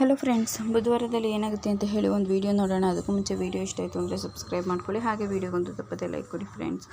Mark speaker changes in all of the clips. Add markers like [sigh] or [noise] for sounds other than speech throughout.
Speaker 1: Hello friends ಬುಧವಾರದಲ್ಲಿ ಏನಾಗುತ್ತೆ ಅಂತ ಹೇಳಿ ಒಂದು ವೀಡಿಯೋ ನೋಡೋಣ. ಅದಕ್ಕೂ ಮುಂಚೆ ವೀಡಿಯೋ ಇಷ್ಟ ಆಯಿತು ಅಂದರೆ ಸಬ್ಸ್ಕ್ರೈಬ್ ಮಾಡ್ಕೊಳ್ಳಿ. ಹಾಗೆ ವೀಡಿಯೋಗೊಂದು ತಪ್ಪದೆ ಲೈಕ್ ಕೊಡಿ ಫ್ರೆಂಡ್ಸ್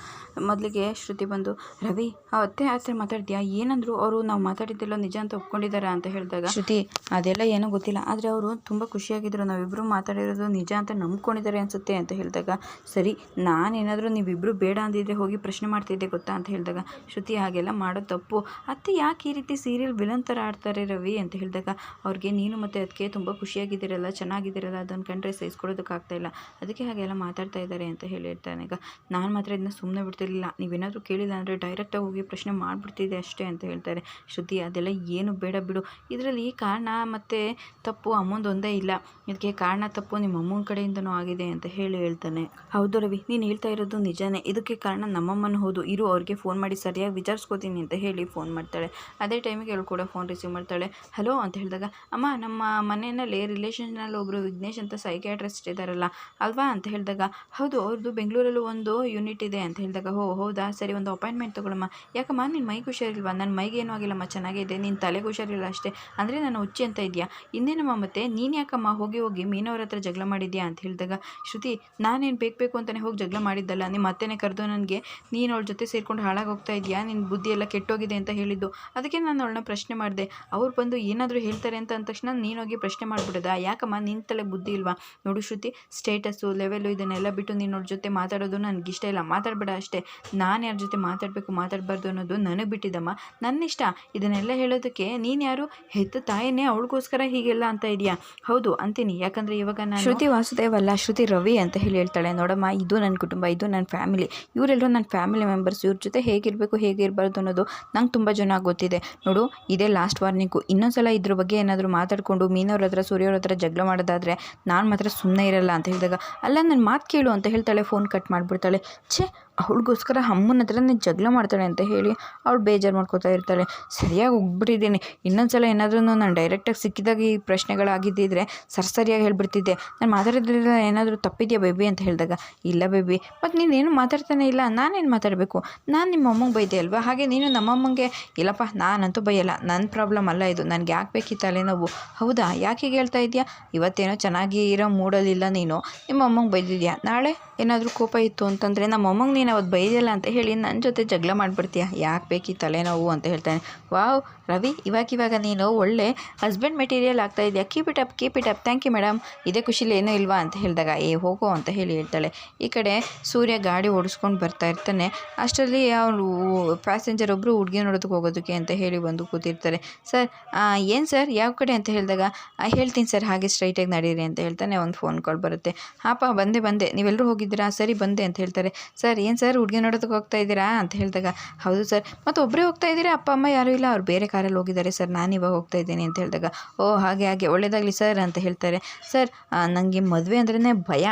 Speaker 1: ಮೊದಲಿಗೆ ಶ್ರುತಿ ಬಂದು, ರವಿ ಅತ್ತೆ ಹತ್ರ ಮಾತಾಡ್ತೀಯಾ? ಏನಂದ್ರು ಅವರು ನಾವು ಮಾತಾಡಿದ್ದೆಲ್ಲ ನಿಜ ಅಂತ ಒಪ್ಕೊಂಡಿದ್ದಾರಾ ಅಂತ ಹೇಳಿದಾಗ, ಶ್ರುತಿ, ಅದೆಲ್ಲ ಏನೂ ಗೊತ್ತಿಲ್ಲ. ಆದರೆ ಅವರು ತುಂಬ ಖುಷಿಯಾಗಿದ್ರು. ನಾವಿಬ್ಬರು ಮಾತಾಡಿರೋದು ನಿಜ ಅಂತ ನಂಬ್ಕೊಂಡಿದ್ದಾರೆ ಅನಿಸುತ್ತೆ, ಅಂತ ಹೇಳಿದಾಗ, ಸರಿ, ನಾನೇನಾದರೂ ನೀವಿಬ್ಬರು ಬೇಡ ಅಂದಿದ್ರೆ ಹೋಗಿ ಪ್ರಶ್ನೆ ಮಾಡ್ತಿದ್ದೆ ಗೊತ್ತಾ? ಅಂತ ಹೇಳಿದಾಗ, ಶ್ರುತಿ, ಹಾಗೆಲ್ಲ ಮಾಡೋದು ತಪ್ಪು. ಅತ್ತೆ ಯಾಕೆ ಈ ರೀತಿ ಸೀರಿಯಲ್ ವಿಲನ್ ಥರ ಆಡ್ತಾರೆ ರವಿ? ಅಂತ ಹೇಳಿದಾಗ, ಅವ್ರಿಗೆ ನೀನು ಮತ್ತು ಅದಕ್ಕೆ ತುಂಬ ಖುಷಿಯಾಗಿದ್ದೀರಲ್ಲ, ಚೆನ್ನಾಗಿದ್ದೀರಲ್ಲ, ಅದನ್ನು ಕಂಡ್ರೆ ಸಹಿಸ್ಕೊಳ್ಳೋದಕ್ಕಾಗ್ತಾ ಇಲ್ಲ. ಅದಕ್ಕೆ ಹಾಗೆಲ್ಲ ಮಾತಾಡ್ತಾ ಇದ್ದಾರೆ ಅಂತ ಹೇಳಿರ್ತಾನೆ ಈಗ ನಾನು ಮಾತ್ರ ಇದನ್ನ ಸುಮ್ಮನೆ ಬಿಡ್ತಿರ್ಲಿಲ್ಲ. ನೀವೇನಾದರೂ ಕೇಳಿಲ್ಲ ಅಂದರೆ ಡೈರೆಕ್ಟಾಗಿ ಹೋಗಿ ಪ್ರಶ್ನೆ ಮಾಡಿಬಿಡ್ತಿದ್ದೆ ಅಷ್ಟೇ ಅಂತ ಹೇಳ್ತಾರೆ. ಶ್ರುತಿ, ಅದೆಲ್ಲ ಏನು ಬೇಡ ಬಿಡು. ಇದರಲ್ಲಿ ಕಾರಣ ಮತ್ತು ತಪ್ಪು ಅಮ್ಮಂದು ಒಂದೇ ಇಲ್ಲ. ಇದಕ್ಕೆ ಕಾರಣ ತಪ್ಪು ನಿಮ್ಮ ಅಮ್ಮನ ಕಡೆಯಿಂದನೂ ಆಗಿದೆ ಅಂತ ಹೇಳಿ ಹೇಳ್ತಾನೆ. ಹೌದು ರವಿ, ನೀನು ಹೇಳ್ತಾ ಇರೋದು ನಿಜಾನೇ. ಇದಕ್ಕೆ ಕಾರಣ ನಮ್ಮಮ್ಮನ ಹೌದು. ಇರು, ಅವ್ರಿಗೆ ಫೋನ್ ಮಾಡಿ ಸರಿಯಾಗಿ ವಿಚಾರಿಸ್ಕೋತೀನಿ ಅಂತ ಹೇಳಿ ಫೋನ್ ಮಾಡ್ತಾಳೆ. ಅದೇ ಟೈಮಿಗೆ ಅವಳು ಫೋನ್ ರಿಸೀವ್ ಮಾಡ್ತಾಳೆ. ಹಲೋ ಅಂತ ಹೇಳಿದಾಗ, ಅಮ್ಮ, ನಮ್ಮ ಮನೆಯಲ್ಲಿ ರಿಲೇಷನ್ನಲ್ಲಿ ಒಬ್ಬರು ವಿಘ್ನೇಶ್ ಅಂತ ಸೈಕ್ಯಾಟ್ರಿಸ್ಟ್ ಇದ್ದಾರಲ್ಲ, ಅಲ್ವಾ? ಅಂತ ಹೇಳಿದಾಗ, ಹೌದು ಅವ್ರದ್ದು ಬೆಂಗಳೂರಲ್ಲೂ ಒಂದು ಯೂನಿಟ್ ಇದೆ ಅಂತ ಹೇಳಿದಾಗ ಹೋ ಹೌದಾ? ಸರಿ, ಒಂದು ಅಪಾಯಿಂಟ್ಮೆಂಟ್ ತೊಗೊಳಮ್ಮ. ಯಾಕಮ್ಮ ನಿನ್ನ ಮೈಗೆ ಹುಷಾರಿಲ್ವಾ? ನನ್ನ ಮೈಗೆ ಏನೂ ಆಗಿಲ್ಲಮ್ಮ ಚೆನ್ನಾಗಿದೆ. ನಿನ್ನ ತಲೆಗೆ ಹುಷಾರಿಲ್ಲ ಅಷ್ಟೇ. ಅಂದರೆ ನಾನು ಹುಚ್ಚಿ ಅಂತ ಇದೆಯಾ? ಇನ್ನೇನಮ್ಮ ಮತ್ತೆ? ನೀನು ಯಾಕಮ್ಮ ಹೋಗಿ ಹೋಗಿ ಮೀನವ್ರ ಹತ್ರ ಜಗಳ ಮಾಡಿದ್ಯಾ? ಅಂತ ಹೇಳಿದಾಗ, ಶ್ರುತಿ, ನಾನೇನು ಬೇಕು ಬೇಕು ಅಂತಲೇ ಹೋಗಿ ಜಗಳ ಮಾಡಿದ್ದಲ್ಲ? ನಿಮ್ಮ ಅತ್ತೆನೇ ಕರೆದು ನನಗೆ ನೀನು ಅವಳ ಜೊತೆ ಸೇರ್ಕೊಂಡು ಹಾಳಾಗಿ ಹೋಗ್ತಾ ಇದೆಯಾ? ನಿನ್ನ ಬುದ್ಧಿ ಎಲ್ಲ ಕೆಟ್ಟೋಗಿದೆ ಅಂತ ಹೇಳಿದ್ದು. ಅದಕ್ಕೆ ನಾನು ಅವಳನ್ನ ಪ್ರಶ್ನೆ ಮಾಡಿದೆ. ಅವ್ರು ಬಂದು ಏನಾದರೂ ಹೇಳ್ತಾರೆ ಅಂತ ಅಂದ ತಕ್ಷಣ ನೀನು ಹೋಗಿ ಪ್ರಶ್ನೆ ಮಾಡಿಬಿಡೋದಾ ಯಾಕಮ್ಮ? ನಿನ್ನ ತಲೆ ಬುದ್ಧಿ ಇಲ್ವಾ? ನೋಡು ಶ್ರುತಿ ಸ್ಟೇಟಸ್ಸು ಲೆವೆಲು ಇದನ್ನೆಲ್ಲ ಬಿಟ್ಟು ನೀನು ಅವ್ರ ಜೊತೆ ಮಾತಾಡೋದು ನನಗೆ ಇಷ್ಟ ಇಲ್ಲ. ಮಾತಾಡಬೇಡ ಅಷ್ಟೇ. ನಾನು ಯಾರ ಜೊತೆ ಮಾತಾಡಬೇಕು, ಮಾತಾಡಬಾರ್ದು ಅನ್ನೋದು ನನಗೆ ಬಿಟ್ಟಿದ್ದಮ್ಮ. ನನ್ನ ಇಷ್ಟ ಇದನ್ನೆಲ್ಲ ಹೇಳೋದಕ್ಕೆ ನೀನು ಯಾರು? ಹೆತ್ತ ತಾಯಿನೇ ಅವಳಿಗೋಸ್ಕರ ಹೀಗೆಲ್ಲ ಅಂತ ಇದೆಯಾ? ಹೌದು, ಅಂತೀನಿ. ಯಾಕಂದರೆ ಇವಾಗ ನಾನು ಶ್ರುತಿ ವಾಸುದೇವ್ ಅಲ್ಲ, ಶ್ರುತಿ ರವಿ ಅಂತ ಹೇಳಿ ಹೇಳ್ತಾಳೆ ನೋಡಮ್ಮ, ಇದು ನನ್ನ ಕುಟುಂಬ, ಇದು ನನ್ನ ಫ್ಯಾಮಿಲಿ. ಇವರೆಲ್ಲರೂ ನನ್ನ ಫ್ಯಾಮಿಲಿ ಮೆಂಬರ್ಸ್. ಇವ್ರ ಜೊತೆ ಹೇಗಿರಬೇಕು, ಹೇಗಿರಬಾರ್ದು ಅನ್ನೋದು ನಂಗೆ ತುಂಬ ಜನ ಗೊತ್ತಿದೆ. ನೋಡು, ಇದೇ ಲಾಸ್ಟ್ ವಾರ್ನಿಂಗು. ಇನ್ನೊಂದ್ಸಲ ಇದ್ರ ಬಗ್ಗೆ ಏನಾದರೂ ಮಾತಾಡಿಕೊಂಡು ಮೀನವ್ರ ಹತ್ರ ಸೂರ್ಯವ್ರ ಹತ್ರ ಜಗಳ ಮಾಡೋದಾದರೆ ನಾನು ಮಾತ್ರ ಸುಮ್ಮನೆ ಇರಲ್ಲ ಅಂತ ಹೇಳಿದಾಗ, ಅಲ್ಲ ನನ್ನ ಮಾತು ಕೇಳು ಅಂತ ಹೇಳ್ತಾಳೆ ಫೋನ್ ಕಟ್ ಮಾಡಿಬಿಡ್ತಾಳೆ. ಛೇ ಅವಳಿಗೋಸ್ಕರ ಅಮ್ಮನ ಹತ್ರನೇ ಜಗಳ ಮಾಡ್ತಾಳೆ ಅಂತ ಹೇಳಿ ಅವಳು ಬೇಜಾರು ಮಾಡ್ಕೋತಾ ಇರ್ತಾಳೆ. ಸರಿಯಾಗಿ ಹೋಗ್ಬಿಟ್ಟಿದ್ದೀನಿ. ಇನ್ನೊಂದು ಸಲ ಏನಾದರೂ ನಾನು ಡೈರೆಕ್ಟಾಗಿ ಸಿಕ್ಕಿದಾಗ ಈ ಪ್ರಶ್ನೆಗಳಾಗಿದ್ದಿದ್ರೆ ಸರ್ ಸರಿಯಾಗಿ ಹೇಳ್ಬಿಡ್ತಿದ್ದೆ. ನಾನು ಮಾತಾಡೋದ್ರಿಂದ ಏನಾದರೂ ತಪ್ಪಿದೆಯಾ ಬೇಬಿ ಅಂತ ಹೇಳಿದಾಗ, ಇಲ್ಲ ಬೇಬಿ ಮತ್ತು ನೀನೇನು ಮಾತಾಡ್ತಾನೆ ಇಲ್ಲ, ನಾನೇನು ಮಾತಾಡಬೇಕು? ನಾನು ನಿಮ್ಮ ಅಮ್ಮಂಗೆ ಬೈದೆ ಅಲ್ವಾ? ಹಾಗೆ ನೀನು ನಮ್ಮಮ್ಮಂಗೆ ಇಲ್ಲಪ್ಪ, ನಾನಂತೂ ಬೈಯಲ್ಲ. ನನ್ನ ಪ್ರಾಬ್ಲಮ್ ಅಲ್ಲ ಇದು. ನನಗೆ ಯಾಕೆ ಬೇಕಿ ತಲೆನೋವು? ಹೌದಾ? ಯಾಕೆ ಹೇಳ್ತಾ ಇದೆಯಾ? ಇವತ್ತೇನೋ ಚೆನ್ನಾಗಿ ಇರೋ ಮೂಡಲಿಲ್ಲ ನೀನು. ನಿಮ್ಮ ಅಮ್ಮಂಗೆ ಬೈದಿದ್ಯಾ? ನಾಳೆ ಏನಾದರೂ ಕೋಪ ಇತ್ತು ಅಂತಂದರೆ ನಮ್ಮ ಅಮ್ಮಂಗೆ ನೀನು ಅವತ್ತು ಬೈದಿಲ್ಲ ಅಂತ ಹೇಳಿ ನನ್ನ ಜೊತೆ ಜಗಳ ಮಾಡಿಬಿಡ್ತೀಯ? ಯಾಕೆ ಬೇಕಿ ತಲೆನೋವು ಅಂತ ಹೇಳ್ತಾನೆ. ವಾವ್, ರವಿ, ಇವಾಗ ಇವಾಗ ನೀನು ಒಳ್ಳೆ ಹಸ್ಬೆಂಡ್ ಮೆಟೀರಿಯಲ್ ಆಗ್ತಾ ಇದೆಯಾ. Keep it up keep it up thank you madam ಇದೇ ಖುಷಿಲಿ ಏನೂ ಇಲ್ವಾ ಅಂತ ಹೇಳಿದಾಗ, ಏ, ಹೋಗೋ ಅಂತ ಹೇಳಿ ಹೇಳ್ತಾಳೆ. ಈ ಕಡೆ ಸೂರ್ಯ ಗಾಡಿ ಓಡಿಸ್ಕೊಂಡು ಬರ್ತಾ ಇರ್ತಾನೆ. ಅಷ್ಟರಲ್ಲಿ ಅವರು ಪ್ಯಾಸೆಂಜರ್ ಒಬ್ಬರು ಹುಡುಗಿ ನೋಡೋದಕ್ಕೆ ಹೋಗೋದಕ್ಕೆ ಅಂತ ಹೇಳಿ ಬಂದು ಕೂತಿರ್ತಾರೆ. ಸರ್ ಏನು ಸರ್ ಯಾವ ಕಡೆ ಅಂತ ಹೇಳಿದಾಗ ಹೇಳ್ತೀನಿ ಸರ್ ಹಾಗೆ ಸ್ಟ್ರೈಟಾಗಿ ನಡೀರಿ ಅಂತ ಹೇಳ್ತಾನೆ. ಒಂದು ಫೋನ್ ಕಾಲ್ ಬರುತ್ತೆ. ಹಾಪ, ಬಂದೆ ಬಂದೆ. ನೀವೆಲ್ಲರೂ ಹೋಗಿದ್ದೀರಾ? ಸರಿ, ಬಂದೆ ಅಂತ ಹೇಳ್ತಾರೆ. ಸರ್ ಏನು ಸರ್ ಹುಡುಗಿ ನೋಡೋದಕ್ಕೆ ಹೋಗ್ತಾ ಇದ್ದೀರಾ ಅಂತ ಹೇಳಿದಾಗ, ಹೌದು ಸರ್. ಮತ್ತು ಒಬ್ಬರೇ ಹೋಗ್ತಾ ಇದ್ದೀರಾ? ಅಪ್ಪ, ಅಮ್ಮ ಯಾರೂ ಇಲ್ಲ. ಅವ್ರು ಬೇರೆ ಕಾರಲ್ಲಿ ಹೋಗಿದ್ದಾರೆ ಸರ್. ನಾನು ಇವಾಗ ಹೋಗ್ತಾ ಇದ್ದೀನಿ ಅಂತ ಹೇಳಿದಾಗ, ಓ, ಹಾಗೆ ಹಾಗೆ. ಒಳ್ಳೆಯದಾಗಲಿ ಸರ್ ಅಂತ ಹೇಳ್ತಾರೆ. ಸರ್ ನನಗೆ ಮದುವೆ ಅಂದ್ರೇ ಭಯ.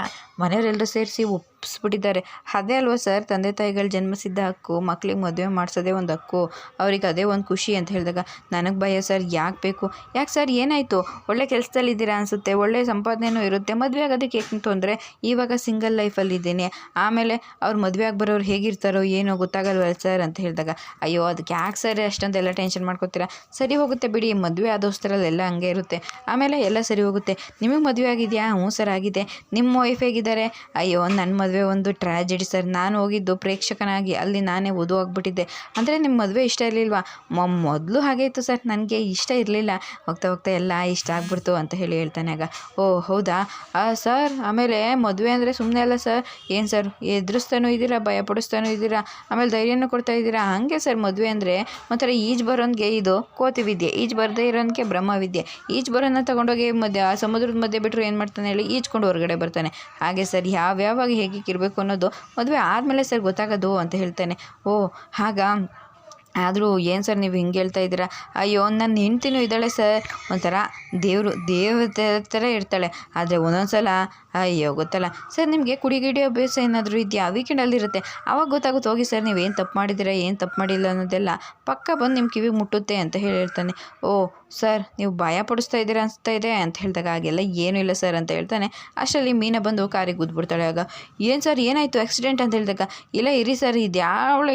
Speaker 1: ಮನೆಯವರೆಲ್ಲರೂ ಸೇರಿಸಿ ಒಪ್ಪಿಸ್ಬಿಟ್ಟಿದ್ದಾರೆ. ಅದೇ ಅಲ್ವಾ ಸರ್, ತಂದೆ ತಾಯಿಗಳು ಜನ್ಮಿಸಿದ್ದ ಹಕ್ಕು, ಮಕ್ಳಿಗೆ ಮದುವೆ ಮಾಡಿಸೋದೇ ಒಂದು ಹಕ್ಕು, ಅವ್ರಿಗೆ ಅದೇ ಒಂದು ಖುಷಿ ಅಂತ ಹೇಳಿದಾಗ ನನಗೆ ಭಯ ಸರ್, ಯಾಕೆ ಬೇಕು? ಯಾಕೆ ಸರ್, ಏನಾಯಿತು? ಒಳ್ಳೆ ಕೆಲಸದಲ್ಲಿದ್ದೀರಾ ಅನಿಸುತ್ತೆ, ಒಳ್ಳೆ ಸಂಪಾದನೆಯೂ ಇರುತ್ತೆ, ಮದುವೆ ಆಗೋದಕ್ಕೆ ಏಕೆ ತೊಂದರೆ ಇವಾಗ ಸಿಂಗಲ್ ಲೈಫಲ್ಲಿದ್ದೀನಿ ಆಮೇಲೆ ಅವ್ರು ಮದುವೆ ಆಗಿ ಬರೋರು ಹೇಗಿರ್ತಾರೋ ಏನೋ ಗೊತ್ತಾಗಲ್ವಲ್ಲ ಸರ್ ಅಂತ ಹೇಳಿದಾಗ, ಅಯ್ಯೋ, ಅದಕ್ಕೆ ಯಾಕೆ ಸರ್ ಅಷ್ಟೊಂದೆಲ್ಲ ಟೆನ್ಷನ್ ಮಾಡ್ಕೊತೀರಾ? ಸರಿ ಹೋಗುತ್ತೆ ಬಿಡಿ, ಮದುವೆ ಆದೋಸ್ತರಲ್ಲೆಲ್ಲ ಹಂಗೆ ಇರುತ್ತೆ, ಆಮೇಲೆ ಎಲ್ಲ ಸರಿ ಹೋಗುತ್ತೆ, ನಿಮಗೆ ಮದುವೆ ಆಗಿದೆಯಾ? ಹ್ಞೂ ಸರ್, ಆಗಿದೆ, ನಿಮ್ಮ ವೈಫ್ ಹೇಗಿದ್ದಾರೆ ಅಯ್ಯೋ ನನ್ನ ಮದುವೆ ಒಂದು ಟ್ರ್ಯಾಜಿಡಿ ಸರ್ ನಾನು ಹೋಗಿದ್ದು ಪ್ರೇಕ್ಷಕನಾಗಿ ಅಲ್ಲಿ ನಾನೇ ವಧು ಆಗಿಬಿಟ್ಟಿದ್ದೆ ಅಂದರೆ ನಿಮ್ಮ ಮದುವೆ ಇಷ್ಟ ಇರಲಿಲ್ವಾ? ಮೊದಲು ಹಾಗೆ ಇತ್ತು ಸರ್ ನನಗೆ ಇಷ್ಟ ಇರಲಿಲ್ಲ. ಹೋಗ್ತಾ ಹೋಗ್ತಾ ಎಲ್ಲ ಇಷ್ಟ ಆಗ್ಬಿಡ್ತು, ಅಂತ ಹೇಳಿ ಹೇಳ್ತಾನೆ ಆಗ. ಓ, ಹೌದಾ? ಸರ್ ಆಮೇಲೆ ಮದುವೆ ಅಂದರೆ ಸುಮ್ಮನೆ ಅಲ್ಲ ಸರ್ ಏನು ಸರ್ ಎದುರಿಸ್ತಾನೂ ಇದ್ದೀರಾ? ಭಯ ಪಡಿಸ್ತಾನೂ ಇದ್ದೀರಾ? ಆಮೇಲೆ ಧೈರ್ಯನೂ ಕೊಡ್ತಾ ಇದ್ದೀರಾ? ಹಾಗೆ ಸರ್ ಮದುವೆ ಅಂದರೆ ಒಂಥರ ಈಜು ಬರೋನ್ಗೆ ಇದು ಕೋತಿ ವಿದ್ಯೆ ಈಜು ಬರದೇ ಇರೋನ್ಗೆ ಬ್ರಹ್ಮವಿದ್ಯೆ. ಈಜು ಬರೋನ ತಗೊಂಡೋಗಿ ಮಧ್ಯೆ ಆ ಸಮುದ್ರದ ಮಧ್ಯೆ ಬಿಟ್ಟರು ಏನು ಮಾಡ್ತಾನೆ ಹೇಳಿ ಈಜ್ಕೊಂಡು ಹೊರಗಡೆ ಬರ್ತಾನೆ. ಹಾಗೆ ಸರ್ ಯಾವ್ಯಾವಾಗ ಹೇಗೆ ಇರಬೇಕು ಅನ್ನೋದು ಮದುವೆ ಆದಮೇಲೆ ಸರ್ ಗೊತ್ತಾಗೋದು ಅಂತ ಹೇಳ್ತಾನೆ. ಓ, ಹಾಗ? ಆದರೂ ಏನು ಸರ್ ನೀವು ಹಿಂಗೆ ಹೇಳ್ತಾ ಇದ್ದೀರಾ? ಅಯ್ಯೋ ನನ್ನ ಹೆಂಡ್ತಿನೂ ಇದ್ದಾಳೆ ಸರ್. ಒಂಥರ ದೇವರು ದೇವತೆ ಥರ ಇರ್ತಾಳೆ. ಆದರೆ ಒಂದೊಂದು ಸಲ ಅಯ್ಯೋ, ಗೊತ್ತಲ್ಲ. ಸರ್, ನಿಮಗೆ ಕುಡಿ ಗಿಡಿ ಅಭ್ಯಾಸ ಏನಾದರೂ ಇದೆಯಾ? ವೀಕೆಂಡಲ್ಲಿರುತ್ತೆ ಆವಾಗ ಗೊತ್ತಾಗುತ್ತೆ, ಹೋಗಿ ಸರ್, ನೀವು ಏನು ತಪ್ಪು ಮಾಡಿದ್ದೀರಾ, ಏನು ತಪ್ಪು ಮಾಡಿಲ್ಲ ಅನ್ನೋದೆಲ್ಲ ಪಕ್ಕ ಬಂದು ನಿಮ್ಮ ಕಿವಿಗೆ ಮುಟ್ಟುತ್ತೆ ಅಂತ ಹೇಳಿರ್ತಾನೆ ಓ ಸರ್, ನೀವು ಭಯ ಪಡಿಸ್ತಾ ಇದ್ದೀರಾ ಅನಿಸ್ತಾ ಇದೆ ಅಂತ ಹೇಳಿದಾಗ ಹಾಗೆಲ್ಲ ಏನೂ ಇಲ್ಲ ಸರ್ ಅಂತ ಹೇಳ್ತಾನೆ. ಅಷ್ಟರಲ್ಲಿ ಮೀನ ಬಂದು ಕಾರಿಗೆ ಗುದ್ಬಿಡ್ತಾಳೆ ಆಗ, ಏನು ಸರ್, ಏನಾಯಿತು? ಆಕ್ಸಿಡೆಂಟ್ ಅಂತ ಹೇಳಿದಾಗ, ಇಲ್ಲ, ಇರಿ ಸರ್, ಇದು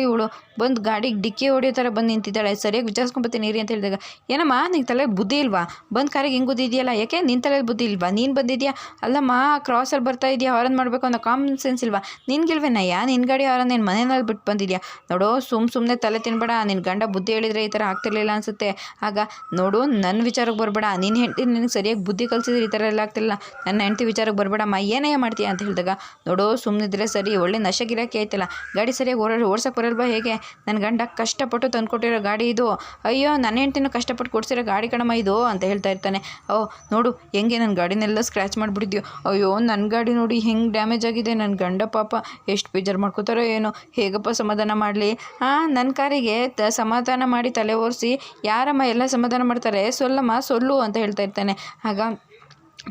Speaker 1: ಇವಳು. ಬಂದು ಗಾಡಿಗೆ ಡಿಕ್ಕಿ ಹೊಡಿಯೋ ಥರ ಬಂದು ನಿಂತಿದ್ದಾಳೆ. ಸರಿಯಾಗಿ ವಿಚಾರಿಸ್ಕೊಂಬತ್ತೀನಿ ಇರಿ ಅಂತ ಹೇಳಿದಾಗ, ಏನಮ್ಮ ನಿಂಗೆ ತಲೆ ಬುದ್ಧಿ ಇಲ್ವಾ? ಬಂದು ಕಾರಿಗೆ ಹೆಂಗೆ ಗುದ್ದಿದೆಯಲ್ಲ ಯಾಕೆ ನಿನ್ನ ತಲೆಯಲ್ಲಿ ಬುದ್ಧಿ ಇಲ್ವಾ? ನೀನು ಬಂದಿದ್ಯಾ? ಅಲ್ಲಮ್ಮ ಕ್ರಾಸಲ್ಲಿ ಬರ್ತಾ ಇದೆಯಾ? ಹಾರನ್ ಮಾಡಬೇಕು ಅನ್ನೋ ಕಾಮನ್ ಸೆನ್ಸ್ ಇಲ್ವಾ? ನಿನ್ಗಿಲ್ವೇನಯ್ಯ? ನಿನ್ನ ಗಾಡಿ ಹಾರನ್ ನೀನು ಮನೆಯಲ್ಲಿ ಬಿಟ್ಟು ಬಂದಿದ್ಯಾ? ನೋಡೋ ಸುಮ್ಮ ಸುಮ್ಮನೆ ತಲೆ ತಿನ್ಬೇಡ. ನಿನ್ನ ಗಂಡ ಬುದ್ಧಿ ಹೇಳಿದರೆ ಈ ಥರ ಆಗ್ತಿರ್ಲಿಲ್ಲ ಅನಿಸುತ್ತೆ. ಆಗ, ನೋಡು ನನ್ನ ವಿಚಾರಕ್ಕೆ ಬರಬೇಡ. ನಿನ್ನ ಹೆಂಡತಿ ನಿನಗೆ ಸರಿಯಾಗಿ ಬುದ್ಧಿ ಕಲಿಸಿದ್ರೆ ಈ ಥರ ಎಲ್ಲ ಆಗ್ತಿಲ್ಲ. ನನ್ನ ಹೆಂಡತಿ ವಿಚಾರಕ್ಕೆ ಬರಬೇಡಮ್ಮ ಏನೇ ಮಾಡ್ತೀಯ ಅಂತ ಹೇಳಿದಾಗ, ನೋಡು ಸುಮ್ಮನಿದ್ರೆ ಸರಿ, ಒಳ್ಳೆ ನಶಗಿರಕ್ಕೆ ಆಯ್ತಲ್ಲ. ಗಾಡಿ ಸರಿಯಾಗಿ ಓಡ ಓಡ್ಸಕ್ಕೆ ಬರಲ್ವಾ ಹೇಗೆ? ನನ್ನ ಗಂಡ ಕಷ್ಟಪಟ್ಟು ತಂದುಕೊಟ್ಟಿರೋ ಗಾಡಿ ಇದು. ಅಯ್ಯೋ, ನನ್ನ ಹೆಂಡತಿನ ಕಷ್ಟಪಟ್ಟು ಕೊಡ್ಸಿರೋ ಗಾಡಿ ಕಣಮ್ಮ ಇದು ಅಂತ ಹೇಳ್ತಾ ಇರ್ತಾನೆ. ಓ, ನೋಡು, ಹೆಂಗೆ ನನ್ನ ಗಾಡಿನೆಲ್ಲ ಸ್ಕ್ರ್ಯಾಚ್ ಮಾಡಿಬಿಟ್ಟಿದ್ಯೋ. ಅಯ್ಯೋ, ನನ್ನ ಗಾಡಿ ನೋಡಿ ಹೆಂಗೆ ಡ್ಯಾಮೇಜ್ ಆಗಿದೆ. ನನ್ನ ಗಂಡ ಪಾಪ ಎಷ್ಟು ಬೇಜಾರು ಮಾಡ್ಕೋತಾರೋ ಏನೋ. ಹೇಗಪ್ಪ ಸಮಾಧಾನ ಮಾಡಲಿ? ಹಾಂ ನನ್ನ ಕಾರಿಗೆ ಸಮಾಧಾನ ಮಾಡಿ ತಲೆ ಓರಿಸಿ ಯಾರಮ್ಮ ಎಲ್ಲ ಸಮಾಧಾನ ಮಾಡ್ತಾರೆ? ಸೊಲ್ಲಮ್ಮ ಸೊಲ್ಲು ಅಂತ ಹೇಳ್ತಾ ಇರ್ತಾನೆ. ಆಗ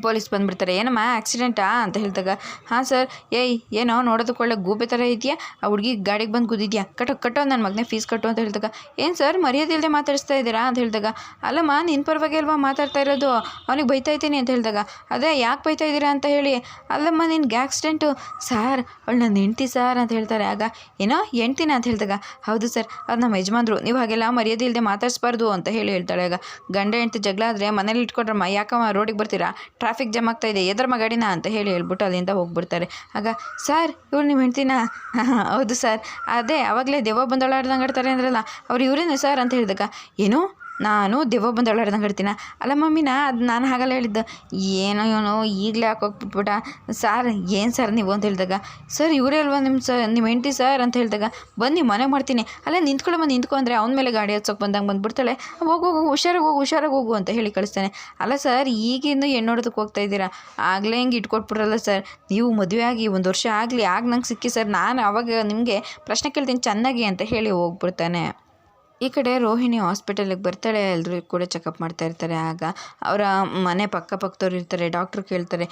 Speaker 1: ಪೊಲೀಸ್ ಬಂದುಬಿಡ್ತಾರೆ, ಏನಮ್ಮ ಆಕ್ಸಿಡೆಂಟಾ ಅಂತ ಹೇಳಿದಾಗ, ಹಾಂ ಸರ್, ಏಯ್, ಏನೋ ನೋಡೋದಕ್ಕೆ ಒಳ್ಳೆ ಗೂಬೆ ಥರ ಇದೆಯಾ? ಆ ಹುಡುಗಿ ಗಾಡಿಗೆ ಬಂದು ಕುದಿದ್ಯಾ ಕಟ್ಟೋ ಕಟ್ಟೋ ನನ್ನ ಮಗನೇ ಫೀಸ್ ಕಟ್ಟು ಅಂತ ಹೇಳಿದಾಗ, ಏನು ಸರ್, ಮರ್ಯಾದೆ ಇಲ್ಲದೆ ಮಾತಾಡಿಸ್ತಾ ಇದ್ದೀರಾ? ಅಂತ ಹೇಳಿದಾಗ, ಅಲ್ಲಮ್ಮ ನಿನ್ನ ಪರವಾಗಿ ಅಲ್ವಾ ಮಾತಾಡ್ತಾ ಇರೋದು? ಅವನಿಗೆ ಬೈತಾ ಇದ್ದೀನಿ, ಅಂತ ಹೇಳಿದಾಗ, ಅದೇ, ಯಾಕೆ ಬೈತಾ ಇದ್ದೀರಾ ಅಂತ ಹೇಳಿ? ಅಲ್ಲಮ್ಮ ನಿನ್ಗೆ ಆಕ್ಸಿಡೆಂಟು, ಸಾರ್, ಅವಳು ನನ್ನ ಹೆಂಡ್ತಿ ಸರ್, ಅಂತ ಹೇಳ್ತಾರೆ. ಆಗ, ಏನೋ ಹೆಂಡ್ತಿನ? ಅಂತ ಹೇಳಿದಾಗ, ಹೌದು ಸರ್ ಅದು ನಮ್ಮ ಯಜಮಾನ್ರು, ನೀವು ಹಾಗೆಲ್ಲ ಮರ್ಯಾದೆ ಇಲ್ಲದೆ ಮಾತಾಡಿಸ್ಬಾರ್ದು, ಅಂತ ಹೇಳಿ ಹೇಳ್ತಾಳೆ. ಆಗ, ಗಂಡ ಹೆಂಡ್ತಿ ಜಗಳ ಆದರೆ ಮನೇಲಿ ಇಟ್ಕೊಂಡ್ರಮ್ಮ, ಯಾಕಮ್ಮ ರೋಡಿಗೆ ಬರ್ತೀರಾ? ಟ್ರಾಫಿಕ್ ಜಾಮ್ ಆಗ್ತಾ ಇದೆ, ಎದ್ರ ಗಾಡಿನ ಅಂತ ಹೇಳಿ ಹೇಳ್ಬಿಟ್ಟು ಅಲ್ಲಿಂದ ಹೋಗ್ಬಿಡ್ತಾರೆ. ಆಗ, ಸರ್, ಇವ್ರು ನಿಮ್ಮ ಹೆಂಡ್ತಿನ? [laughs] ಹೌದು, ಸರ್. ಅದೇ ಆವಾಗಲೇ ದೆವ್ವ ಬಂದೋಳಾಡ್ದಂಗೆ ಆಡ್ತಾರೆ ಅಂದ್ರಲ್ಲ, ಅವ್ರು ಇವರೇನೆ ಸರ್? ಅಂತ ಹೇಳಿದಾಗ, ಏನು ನಾನು ದೆವ್ವ ಬಂದು ಒಳಾಡ್ದಂಗೆ ಆಡ್ತೀನ ಅಲ್ಲ ಮಮ್ಮಿನ ಅದು ನಾನು ಹಾಗಲ್ಲ ಹೇಳಿದ್ದು. ಏನೋ ಇವನು ಈಗಲೇ ಹಾಕೋಗ್ಬಿಟ್ಬಿಟ್ಟ ಸರ್, ಏನು ಸರ್ ನೀವು? ಅಂತ ಹೇಳಿದಾಗ, ಸರ್, ಇವರೇ ಅಲ್ವಾ ನಿಮ್ಮ ಸರ್ ನಿಮ್ಮ ಹೆಂಡ್ತಿ ಸರ್? ಅಂತ ಹೇಳಿದಾಗ, ಬನ್ನಿ, ಮನೆ ಮಾಡ್ತೀನಿ. ಅಲ್ಲ ನಿಂತ್ಕೊಳ್ಳಮ್ಮ ನಿಂತ್ಕೊ ಅಂದರೆ ಅವನ ಮೇಲೆ ಗಾಡಿ ಹಚ್ಚೋಕೆ ಬಂದಂಗೆ ಬಂದುಬಿಡ್ತಾಳೆ. ಹೋಗು ಹೋಗು, ಹುಷಾರಾಗಿ ಹೋಗು ಹುಷಾರಾಗಿ ಹೋಗು ಅಂತ ಹೇಳಿ ಕಳಿಸ್ತಾನೆ. ಅಲ್ಲ ಸರ್, ಈಗಿಂದ ಹೆಣ್ಣು ನೋಡೋದಕ್ಕೆ ಹೋಗ್ತಾ ಇದ್ದೀರಾ? ಆಗಲೇ ಹಿಂಗೆ ಇಟ್ಕೊಟ್ಬಿಟ್ರಲ್ಲ ಸರ್? ನೀವು ಮದುವೆ ಆಗಿ ಒಂದು ವರ್ಷ ಆಗಲಿ, ಆಗ ನಂಗೆ ಸಿಕ್ಕಿ ಸರ್, ನಾನು ಅವಾಗ ನಿಮಗೆ ಪ್ರಶ್ನೆ ಕೇಳ್ತೀನಿ ಚೆನ್ನಾಗಿ ಅಂತ ಹೇಳಿ ಹೋಗ್ಬಿಡ್ತಾನೆ. ಈ ಕಡೆ ರೋಹಿಣಿ ಹಾಸ್ಪಿಟಲಿಗೆ ಬರ್ತಾಳೆ ಎಲ್ಲರೂ ಕೂಡ ಚೆಕಪ್ ಮಾಡ್ತಾ ಇರ್ತಾರೆ. ಆಗ ಅವರ ಮನೆ ಪಕ್ಕ ಪಕ್ಕದವ್ರು ಇರ್ತಾರೆ ಡಾಕ್ಟ್ರು ಕೇಳ್ತಾರೆ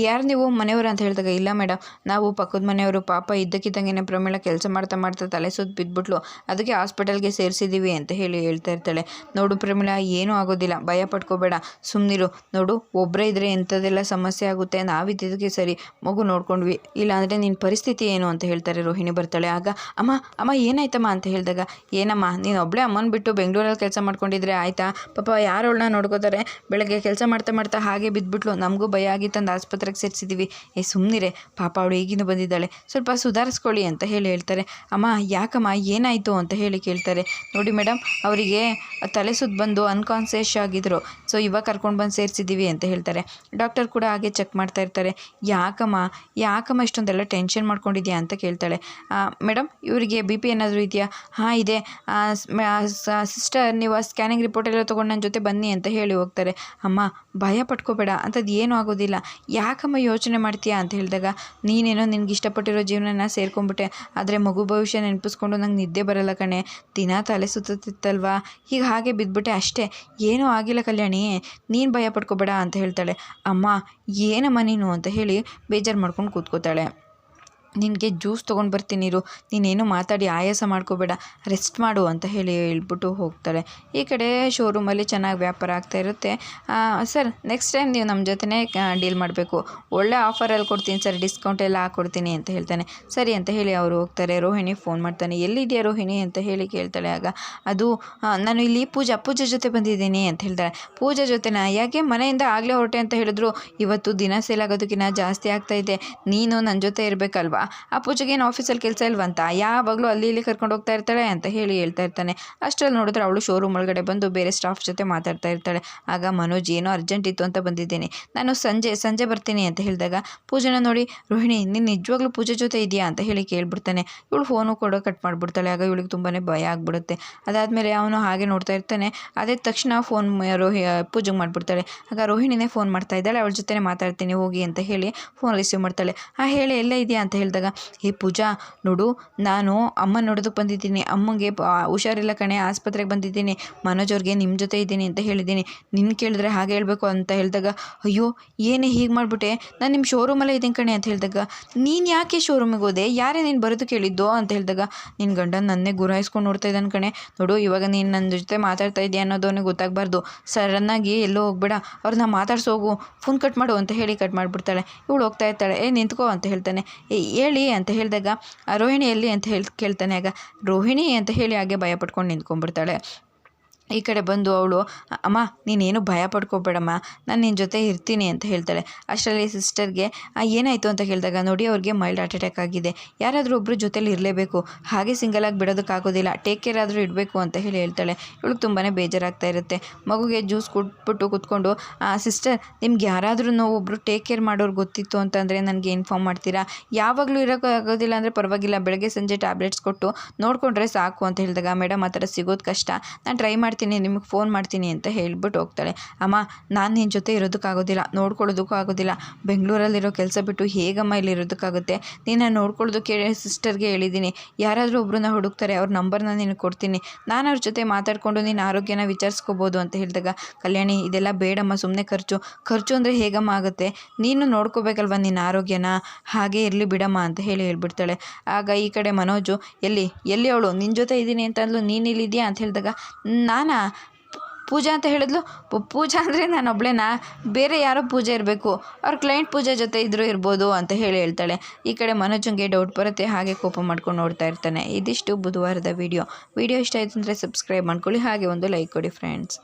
Speaker 1: ಯಾರು ನೀವು ಮನೆಯವರು ಅಂತ ಹೇಳಿದಾಗ, ಇಲ್ಲ ಮೇಡಮ್ ನಾವು ಪಕ್ಕದ ಮನೆಯವರು, ಪಾಪ ಇದ್ದಕ್ಕಿದ್ದಂಗೆ ಪ್ರಮೇಳ ಕೆಲಸ ಮಾಡ್ತಾ ಮಾಡ್ತಾ ತಲೆ ಸುತ್ತ ಬಿದ್ದುಬಿಟ್ಲು ಅದಕ್ಕೆ ಹಾಸ್ಪಿಟಲ್ಗೆ ಸೇರಿಸಿದ್ದೀವಿ ಅಂತ ಹೇಳಿ ಹೇಳ್ತಾ ಇರ್ತಾಳೆ. ನೋಡು ಪ್ರಮೀಳ, ಏನೂ ಆಗೋದಿಲ್ಲ, ಭಯ ಪಟ್ಕೋಬೇಡ. ಸುಮ್ಮನಿರು ನೋಡು ಒಬ್ಬರೇ ಇದ್ದರೆ ಎಂಥದ್ದೆಲ್ಲ ಸಮಸ್ಯೆ ಆಗುತ್ತೆ. ನಾವಿದ್ದಿದ್ದಕ್ಕೆ ಸರಿ, ಮಗು ನೋಡ್ಕೊಂಡ್ವಿ. ಇಲ್ಲಾಂದರೆ ನಿನ್ನ ಪರಿಸ್ಥಿತಿ ಏನು? ಅಂತ ಹೇಳ್ತಾರೆ ರೋಹಿಣಿ ಬರ್ತಾಳೆ. ಆಗ, ಅಮ್ಮ ಅಮ್ಮ, ಏನಾಯ್ತಮ್ಮ? ಅಂತ ಹೇಳಿದಾಗ, ಏನಮ್ಮ, ನೀನು ಒಬ್ಬಳೇ ಅಮ್ಮನ ಬಿಟ್ಟು ಬೆಂಗಳೂರಲ್ಲಿ ಕೆಲಸ ಮಾಡ್ಕೊಂಡಿದ್ರೆ ಆಯಿತಾ? ಪಾಪ ಯಾರವಳನ್ನ ನೋಡ್ಕೋತಾರೆ? ಬೆಳಗ್ಗೆ ಕೆಲಸ ಮಾಡ್ತಾ ಮಾಡ್ತಾ ಹಾಗೆ ಬಿದ್ದುಬಿಟ್ಲು ನಮಗೂ ಭಯ ಆಗಿತ್ತಂದು ಆಸ್ಪತ್ರೆಗೆ ಸೇರಿಸಿದ್ದೀವಿ ಏ ಸುಮ್ಮನಿರೆ ಪಾಪ ಅವಳು ಈಗಿನ ಬಂದಿದ್ದಾಳೆ. ಸ್ವಲ್ಪ ಸುಧಾರಿಸ್ಕೊಳ್ಳಿ ಅಂತ ಹೇಳಿ ಹೇಳ್ತಾರೆ. ಅಮ್ಮ, ಯಾಕಮ್ಮ? ಏನಾಯಿತು ಅಂತ ಹೇಳಿ ಕೇಳ್ತಾರೆ. ನೋಡಿ ಮೇಡಮ್ ಅವರಿಗೆ ತಲೆ ಸುತ್ತ ಬಂದು ಅನ್ಕಾನ್ಸಿಯಸ್ ಆಗಿದ್ರು. ಸೊ, ಇವಾಗ ಕರ್ಕೊಂಡು ಬಂದು ಸೇರಿಸಿದ್ದೀವಿ ಅಂತ ಹೇಳ್ತಾರೆ. ಡಾಕ್ಟರ್ ಕೂಡ ಹಾಗೆ ಚೆಕ್ ಮಾಡ್ತಾ ಇರ್ತಾರೆ. ಯಾಕಮ್ಮ? ಯಾಕಮ್ಮ ಇಷ್ಟೊಂದೆಲ್ಲ ಟೆನ್ಷನ್ ಮಾಡ್ಕೊಂಡಿದ್ಯಾ ಅಂತ ಕೇಳ್ತಾಳೆ. ಮೇಡಮ್ ಇವರಿಗೆ ಬಿ ಪಿ ಏನಾದರೂ ಇದೆಯಾ? ಹಾಂ, ಇದೆ. ಸಿಸ್ಟರ್ ನೀವು ಆ ಸ್ಕ್ಯಾನಿಂಗ್ ರಿಪೋರ್ಟ್ ಎಲ್ಲ ತೊಗೊಂಡು ನನ್ನ ಜೊತೆ ಬನ್ನಿ ಅಂತ ಹೇಳಿ ಹೋಗ್ತಾರೆ. ಅಮ್ಮ, ಭಯ ಪಟ್ಕೋಬೇಡ ಅಂಥದ್ದು ಏನೂ ಆಗೋದಿಲ್ಲ. ಯಾಕಮ್ಮ ಯೋಚನೆ ಮಾಡ್ತೀಯಾ ಅಂತ ಹೇಳಿದಾಗ, ನೀನೇನೋ ನಿನಗೆ ಇಷ್ಟಪಟ್ಟಿರೋ ಜೀವನನ ಸೇರ್ಕೊಂಡ್ಬಿಟ್ಟೆ, ಆದರೆ ಮಗು ಭವಿಷ್ಯ ನೆನಪಿಸ್ಕೊಂಡು ನಂಗೆ ನಿದ್ದೆ ಬರಲ್ಲ ಕಣೆ. ದಿನ ತಲೆ ಸುತ್ತುತ್ತಿತ್ತಲ್ವಾ? ಈಗ ಹಾಗೆ ಬಿದ್ದುಬಿಟ್ಟೆ ಅಷ್ಟೇ. ಏನೂ ಆಗಿಲ್ಲ ಕಲ್ಯಾಣಿ, ನೀನು ಭಯ ಪಡ್ಕೋಬೇಡ ಅಂತ ಹೇಳ್ತಾಳೆ. ಅಮ್ಮ, ಏನಮ್ಮ ನೀನು ಅಂತ ಹೇಳಿ ಬೇಜಾರು ಮಾಡ್ಕೊಂಡು ಕೂತ್ಕೋತಾಳೆ. ನಿನಗೆ ಜ್ಯೂಸ್ ತೊಗೊಂಡು ಬರ್ತೀನಿ ಇರು. ನೀನೇನು ಮಾತಾಡಿ ಆಯಾಸ ಮಾಡ್ಕೋಬೇಡ. ರೆಸ್ಟ್ ಮಾಡು ಅಂತ ಹೇಳಿ ಹೇಳ್ಬಿಟ್ಟು ಹೋಗ್ತಾಳೆ ಈ ಕಡೆ ಶೋರೂಮಲ್ಲಿ ಚೆನ್ನಾಗಿ ವ್ಯಾಪಾರ ಆಗ್ತಾ ಇರುತ್ತೆ. ಸರ್ ನೆಕ್ಸ್ಟ್ ಟೈಮ್ ನೀವು ನಮ್ಮ ಜೊತೆನೇ ಡೀಲ್ ಮಾಡಬೇಕು. ಒಳ್ಳೆ ಆಫರಲ್ಲಿ ಕೊಡ್ತೀನಿ ಸರ್ ಡಿಸ್ಕೌಂಟ್ ಎಲ್ಲ ಹಾಕ್ಕೊಡ್ತೀನಿ ಅಂತ ಹೇಳ್ತಾನೆ. ಸರಿ ಅಂತ ಹೇಳಿ ಅವರು ಹೋಗ್ತಾರೆ. ರೋಹಿಣಿ ಫೋನ್ ಮಾಡ್ತಾನೆ. ಎಲ್ಲಿದೆಯಾ ರೋಹಿಣಿ ಅಂತ ಹೇಳಿ ಕೇಳ್ತಾಳೆ. ಆಗ, ಅದು ನಾನು ಇಲ್ಲಿ ಪೂಜಾ, ಪೂಜೆ ಜೊತೆ ಬಂದಿದ್ದೀನಿ ಅಂತ ಹೇಳ್ತಾಳೆ. ಪೂಜಾ ಜೊತೆನ? ಯಾಕೆ ಮನೆಯಿಂದ ಆಗಲೇ ಹೊರಟೆ ಅಂತ ಹೇಳಿದ್ರು. ಇವತ್ತು ದಿನ ಸೇಲ್ ಆಗೋದಕ್ಕಿಂತ ಜಾಸ್ತಿ ಆಗ್ತಾ ಇದೆ. ನೀನು ನನ್ನ ಜೊತೆ ಇರಬೇಕಲ್ವಾ? ಆ ಪೂಜೆಗೆ ಏನು ಆಫೀಸಲ್ಲಿ ಕೆಲಸ ಇಲ್ವಂತ? ಯಾವಾಗಲೂ ಅಲ್ಲಿ ಇಲ್ಲಿ ಕರ್ಕೊಂಡು ಹೋಗ್ತಾ ಇರ್ತಾಳೆ ಅಂತ ಹೇಳಿ ಹೇಳ್ತಾ ಇರ್ತಾನೆ. ಅಷ್ಟರಲ್ಲಿ ನೋಡಿದ್ರೆ ಅವಳು ಶೋರೂಮ್ ಒಳಗಡೆ ಬಂದು ಬೇರೆ ಸ್ಟಾಫ್ ಜೊತೆ ಮಾತಾಡ್ತಾ ಇರ್ತಾಳೆ. ಆಗ ಮನೋಜ್, ಏನೋ ಅರ್ಜೆಂಟ್ ಇತ್ತು ಅಂತ ಬಂದಿದ್ದೀನಿ. ನಾನು ಸಂಜೆ ಸಂಜೆ ಬರ್ತೀನಿ ಅಂತ ಹೇಳಿದಾಗ ಪೂಜೆನ ನೋಡಿ, ರೋಹಿಣಿ, ನೀನು ನಿಜವಾಗ್ಲೂ ಪೂಜೆ ಜೊತೆ ಇದೆಯಾ ಅಂತ ಹೇಳಿ ಕೇಳ್ಬಿಡ್ತಾನೆ. ಇವಳು ಫೋನು ಕೂಡ ಕಟ್ ಮಾಡಿಬಿಡ್ತಾಳೆ. ಆಗ ಇವಳಿಗೆ ತುಂಬಾ ಭಯ ಆಗ್ಬಿಡುತ್ತೆ. ಅದಾದಮೇಲೆ ಅವನು ಹಾಗೆ ನೋಡ್ತಾ ಇರ್ತಾನೆ. ಅದೇ ತಕ್ಷಣ ಫೋನ್ ರೋಹಿ ಪೂಜೆಗೆ ಮಾಡಿಬಿಡ್ತಾಳೆ. ಆಗ ರೋಹಿಣಿನೇ ಫೋನ್ ಮಾಡ್ತಾ ಇದ್ದಾಳೆ. ಅವಳ ಜೊತೆ ಮಾತಾಡ್ತೀನಿ, ಹೋಗಿ ಅಂತ ಹೇಳಿ ಫೋನ್ ರಿಸೀವ್ ಮಾಡ್ತಾಳೆ. ಆ, ಹೇಳಿ, ಎಲ್ಲ ಇದೆಯಾ? ಅಂತ ಹೇಳಿದಾಗ ಹೇಳಿದಾಗ ಹೇ ಪೂಜಾ, ನೋಡು, ನಾನು ಅಮ್ಮ ನೋಡೋದಕ್ಕೆ ಬಂದಿದ್ದೀನಿ. ಅಮ್ಮಂಗೆ ಹುಷಾರಿಲ್ಲ ಕಣೆ, ಆಸ್ಪತ್ರೆಗೆ ಬಂದಿದ್ದೀನಿ. ಮನೋಜ್ ಅವ್ರಿಗೆ ನಿಮ್ಮ ಜೊತೆ ಇದ್ದೀನಿ ಅಂತ ಹೇಳಿದ್ದೀನಿ. ನಿನ್ನ ಕೇಳಿದ್ರೆ ಹಾಗೆ ಹೇಳಬೇಕು ಅಂತ ಹೇಳಿದಾಗ, ಅಯ್ಯೋ, ಏನೇ ಹೀಗೆ ಮಾಡಿಬಿಟ್ಟೆ? ನಾನು ನಿಮ್ಮ ಶೋರೂಮಲ್ಲೇ ಇದ್ದೀನಿ ಕಣೆ ಅಂತ ಹೇಳಿದಾಗ, ನೀನು ಯಾಕೆ ಶೋರೂಮಿಗೆ ಹೋದೆ? ಯಾರೇ ನೀನು ಬರೋದು ಕೇಳಿದ್ದು ಅಂತ ಹೇಳಿದಾಗ ನಿನ್ನ ಗಂಡ ನನ್ನೇ ಗುರಾಯಿಸ್ಕೊಂಡು ನೋಡ್ತಾ ಇದ್ದಾನೆ ಕಣೆ. ನೋಡು, ಇವಾಗ ನೀನು ನನ್ನ ಜೊತೆ ಮಾತಾಡ್ತಾ ಇದೆಯಾ ಅನ್ನೋದು ಅವನಿಗೆ ಗೊತ್ತಾಗಬಾರ್ದು. ಸಡನ್ನಾಗಿ ಎಲ್ಲೋ ಹೋಗ್ಬೇಡ. ಅವ್ರನ್ನ ಮಾತಾಡ್ಸೋಗು. ಫೋನ್ ಕಟ್ ಮಾಡು ಅಂತ ಹೇಳಿ ಕಟ್ ಮಾಡಿಬಿಡ್ತಾಳೆ. ಇವಳು ಹೋಗ್ತಾ ಇರ್ತಾಳೆ. ಏ, ನಿಂತ್ಕೋ ಅಂತ ಹೇಳ್ತಾನೆ. ಏ ಹೇಳಿ ಅಂತ ಹೇಳಿದಾಗ, ರೋಹಿಣಿ ಎಲ್ಲಿ? ಅಂತ ಹೇಳಿ ಕೇಳ್ತಾನೆ. ಆಗ, ರೋಹಿಣಿ? ಅಂತ ಹೇಳಿ ಹಾಗೆ ಭಯ ಪಟ್ಕೊಂಡು ನಿಂತ್ಕೊಂಡ್ಬಿಡ್ತಾಳೆ. ಈ ಕಡೆ ಬಂದು ಅವಳು, ಅಮ್ಮ, ನೀನೇನು ಭಯ ಪಡ್ಕೋಬೇಡಮ್ಮ. ನಾನು ನಿನ್ನ ಜೊತೆ ಇರ್ತೀನಿ ಅಂತ ಹೇಳ್ತಾಳೆ. ಅಷ್ಟರಲ್ಲಿ ಸಿಸ್ಟರ್ಗೆ ಏನಾಯಿತು? ಅಂತ ಕೇಳಿದಾಗ ನೋಡಿ ಅವ್ರಿಗೆ ಮೈಲ್ಡ್ ಹಾರ್ಟ್ ಅಟ್ಯಾಕ್ ಆಗಿದೆ. ಯಾರಾದರೂ ಒಬ್ಬರು ಜೊತೇಲಿ ಇರಲೇಬೇಕು. ಹಾಗೆ ಸಿಂಗಲ್ ಆಗಿ ಬಿಡೋದಕ್ಕಾಗೋದಿಲ್ಲ ಟೇಕ್ ಕೇರ್ ಆದರೂ ಇಡಬೇಕು ಅಂತ ಹೇಳಿ ಹೇಳ್ತಾಳೆ. ಇವಳಿಗೆ ತುಂಬಾ ಬೇಜಾರಾಗ್ತಾ ಇರುತ್ತೆ. ಮಗುಗೆ ಜ್ಯೂಸ್ ಕೊಟ್ಬಿಟ್ಟು ಕೂತ್ಕೊಂಡು ಸಿಸ್ಟರ್, ನಿಮ್ಗೆ ಯಾರಾದ್ರೂ ಒಬ್ಬರು ಟೇಕ್ ಕೇರ್ ಮಾಡೋರು ಗೊತ್ತಿತ್ತು ಅಂತಂದರೆ ನನಗೆ ಇನ್ಫಾರ್ಮ್ ಮಾಡ್ತೀರಾ? ಯಾವಾಗಲೂ ಇರೋಕ್ಕೆ ಆಗೋದಿಲ್ಲ ಅಂದರೆ ಪರವಾಗಿಲ್ಲ. ಬೆಳಗ್ಗೆ ಸಂಜೆ ಟ್ಯಾಬ್ಲೆಟ್ಸ್ ಕೊಟ್ಟು ನೋಡಿಕೊಂಡ್ರೆ ಸಾಕು ಅಂತ ಹೇಳಿದಾಗ, ಮೇಡಮ್, ಆ ಥರ ಸಿಗೋದು ಕಷ್ಟ. ನಾನು ಟ್ರೈ ಮಾಡ್ತೀನಿ. ನಿಮಗೆ ಫೋನ್ ಮಾಡ್ತೀನಿ ಅಂತ ಹೇಳ್ಬಿಟ್ಟು ಹೋಗ್ತಾಳೆ. ಅಮ್ಮ, ನಾನು ನಿನ್ನ ಜೊತೆ ಇರೋದಕ್ಕಾಗೋದಿಲ್ಲ, ನೋಡ್ಕೊಳ್ಳೋದಕ್ಕೂ ಆಗೋದಿಲ್ಲ. ಬೆಂಗಳೂರಲ್ಲಿರೋ ಕೆಲಸ ಬಿಟ್ಟು ಹೇಗಮ್ಮ ಇಲ್ಲಿ ಇರೋದಕ್ಕಾಗುತ್ತೆ? ನೀನು ನೋಡ್ಕೊಳ್ಳೋದಕ್ಕೆ ಸಿಸ್ಟರ್ಗೆ ಹೇಳಿದ್ದೀನಿ. ಯಾರಾದರೂ ಒಬ್ಬರನ್ನ ಹುಡುಕ್ತಾರೆ, ಅವ್ರ ನಂಬರ್ನ ನಿನಗೆ ಕೊಡ್ತೀನಿ. ನಾನು ಅವ್ರ ಜೊತೆ ಮಾತಾಡಿಕೊಂಡು ನಿನ್ನ ಆರೋಗ್ಯನ ವಿಚಾರಿಸ್ಕೋಬೋದು ಅಂತ ಹೇಳಿದಾಗ, ಕಲ್ಯಾಣಿ, ಇದೆಲ್ಲ ಬೇಡಮ್ಮ ಸುಮ್ಮನೆ ಖರ್ಚು. ಖರ್ಚು ಅಂದರೆ ಹೇಗಮ್ಮ ಆಗುತ್ತೆ? ನೀನು ನೋಡ್ಕೋಬೇಕಲ್ವ ನಿನ್ನ ಆರೋಗ್ಯನ? ಹಾಗೆ ಇರಲಿ ಬಿಡಮ್ಮ ಅಂತ ಹೇಳಿ ಹೇಳ್ಬಿಡ್ತಾಳೆ. ಆಗ ಈ ಕಡೆ ಮನೋಜು, ಎಲ್ಲಿ ಎಲ್ಲಿ ಅವಳು? ನಿನ್ನ ಜೊತೆ ಇದ್ದೀನಿ ಅಂತ ಅಂದ್ಲು ನೀನು ಇಲ್ಲಿದೆಯಾ? ಅಂತ ಹೇಳಿದಾಗ, ನಾನಾ ಪೂಜಾ ಅಂತ ಹೇಳಿದ್ಲು. ಪೂಜಾ ಅಂದರೆ ನಾನು ಒಬ್ಬಳೇನಾ ಬೇರೆ ಯಾರೋ ಪೂಜೆ ಇರಬೇಕು. ಅವ್ರ ಕ್ಲೈಂಟ್ ಪೂಜೆ ಜೊತೆ ಇದ್ದರೂ ಇರ್ಬೋದು ಅಂತ ಹೇಳಿ ಹೇಳ್ತಾಳೆ. ಈ ಕಡೆ ಮನೋಜಂಗೆ ಡೌಟ್ ಬರುತ್ತೆ. ಹಾಗೆ ಕೋಪ ಮಾಡ್ಕೊಂಡು ನೋಡ್ತಾ ಇರ್ತಾನೆ. ಇದಿಷ್ಟು ಬುಧವಾರದ ವಿಡಿಯೋ ವಿಡಿಯೋ ಇಷ್ಟ ಆಯಿತು ಅಂದರೆ ಸಬ್ಸ್ಕ್ರೈಬ್ ಮಾಡ್ಕೊಳ್ಳಿ. ಹಾಗೆ ಒಂದು ಲೈಕ್ ಕೊಡಿ ಫ್ರೆಂಡ್ಸ್